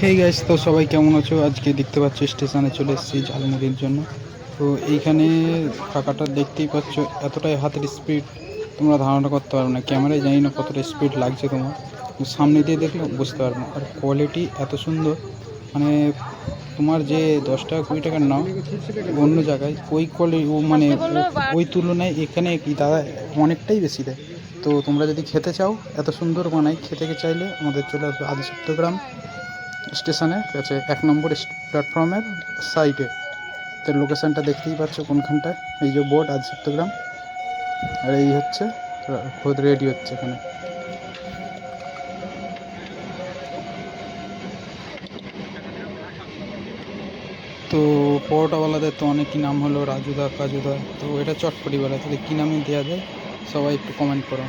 Hey guys তো সবাই কেমন আছো? আজকে দেখতে পাচ্ছ, স্টেশনে চলে এসেছি ঝালমুড়ির জন্য। তো এইখানে কাকাটা দেখতেই পাচ্ছ, এতটাই হাতের স্পিড তোমরা ধারণা করতে পারবে না। ক্যামেরায় জানি না কতটা স্পিড লাগছে তোমার। সামনে দিয়ে দেখলে বুঝতে পারবে না। আর কোয়ালিটি এত সুন্দর মানে তোমার যে দশ টাকা, কুড়ি টাকার নাও, অন্য জায়গায়, ওই কোয়ালিটি মানে ওই তুলনায় এখানে দাদা অনেকটাই বেশি দেয়। তো তোমরা যদি খেতে চাও, এত সুন্দর বানাই খেতে চাইলে আমাদের চলে আসবে আদি সপ্তগ্রাম স্টেশনের কাছে এক নম্বর প্ল্যাটফর্মের সাইডে তো লোকেশানটা দেখতেই পাচ্ছ কোনখানটায়। এই যে বোর্ড আজ চট্টগ্রাম আর এই হচ্ছে খোদ রেডি হচ্ছে এখানে। তো পরোটাওয়ালাদের তো অনেকই নাম হলো রাজুদা, কাজুদা। তো এটা চটপটিওয়ালা, তাহলে কী নামে দেওয়া যায়? সবাই একটু কমেন্ট করো।